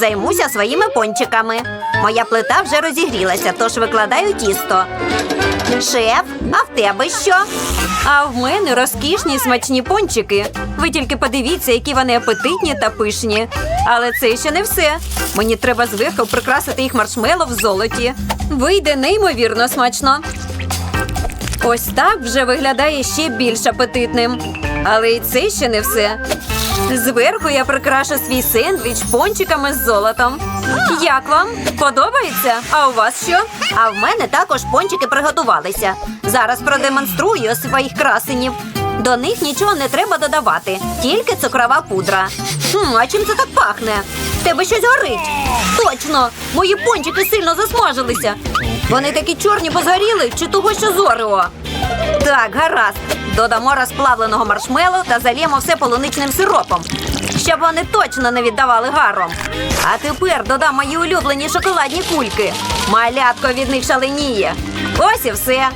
Займуся своїми пончиками. Моя плита вже розігрілася, тож викладаю тісто. Шеф, а в тебе що? А в мене розкішні смачні пончики. Ви тільки подивіться, які вони апетитні та пишні. Але це ще не все. Мені треба зверху прикрасити їх маршмело в золоті. Вийде неймовірно смачно. Ось так вже виглядає ще більш апетитним. Але і це ще не все. Зверху я прикрашу свій сендвіч пончиками з золотом. Як вам? Подобається? А у вас що? А в мене також пончики приготувалися. Зараз продемонструю своїх красенів. До них нічого не треба додавати, тільки цукрова пудра. Хм, а чим це так пахне? В Тебе щось горить. Точно, мої пончики сильно засмажилися. Вони такі чорні, бо згоріли, чи того, що зорео. Так, гаразд. Додамо розплавленого маршмелу та зальємо все полуничним сиропом, щоб вони точно не віддавали гаром. А тепер додам мої улюблені шоколадні кульки. Малятко від них шаленіє. Ось і все.